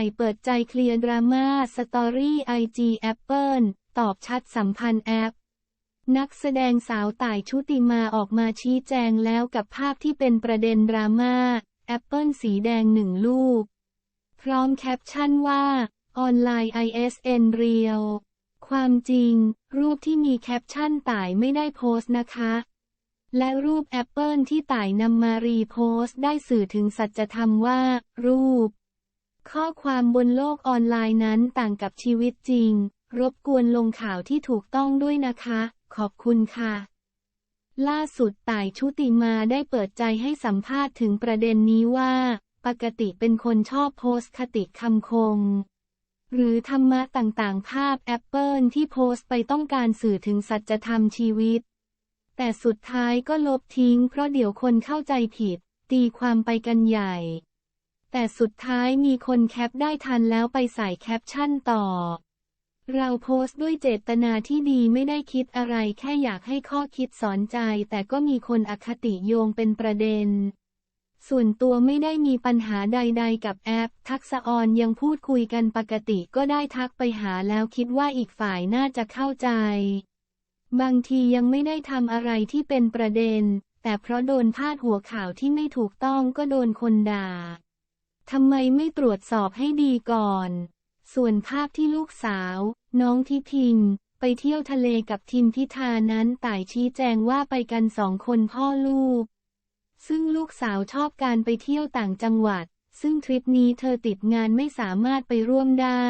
ต่เปิดใจเคลียร์ดราม่าสตอรี่ไอจีแอปเปิลตอบชัดสัมพันธ์แอป นักแสดงสาวต่ายชุติมาออกมาชี้แจงแล้วกับภาพที่เป็นประเด็นดราม่าแอปเปิลสีแดงหนึ่งลูก พร้อมแคปชั่นว่า ออนไลน์ ISN เรียว ความจริง รูปที่มีแคปชั่นต่ายไม่ได้โพสต์นะคะ และรูปแอปเปิลที่ต่ายนำมารีโพสต์ได้สื่อถึงสัจธรรมว่า รูป ข้อความบนโลกออนไลน์นั้นต่างกับชีวิตจริง รบกวนลงข่าวที่ถูกต้องด้วยนะคะ ขอบคุณค่ะ ล่าสุดต่ายชุติมาได้เปิดใจให้สัมภาษณ์ถึงประเด็นนี้ว่า ปกติเป็นคนชอบโพสต์คติคำคม หรือธรรมะต่างๆ ภาพแอปเปิลที่โพสต์ไปต้องการสื่อถึงสัจธรรมชีวิต แต่สุดท้ายก็ลบทิ้งเพราะเดี๋ยวคนเข้าใจผิด ตีความไปกันใหญ่ แต่สุดท้ายมีคนแคปได้ทันแล้วไปใส่แคปชั่นต่อ เราโพสต์ด้วยเจตนาที่ดีไม่ได้คิดอะไรแค่อยากให้ข้อคิดสอนใจ แต่ก็มีคนอคติโยงเป็นประเด็น ส่วนตัวไม่ได้มีปัญหาใดๆกับแอป ทักษะออนยังพูดคุยกันปกติก็ได้ทักไปหาแล้วคิดว่าอีกฝ่ายน่าจะเข้าใจ บางทียังไม่ได้ทำอะไรที่เป็นประเด็น แต่เพราะโดนพาดหัวข่าวที่ไม่ถูกต้องก็โดนคนด่า ทำไมไม่ตรวจสอบให้ดีก่อน ส่วนภาพที่ลูกสาว น้องทิพิงไปเที่ยวทะเลกับทิมพิธานั้นต่ายชี้แจงว่าไปกันสองคนพ่อลูก ซึ่งลูกสาวชอบการไปเที่ยวต่างจังหวัด ซึ่งทริปนี้เธอติดงานไม่สามารถไปร่วมได้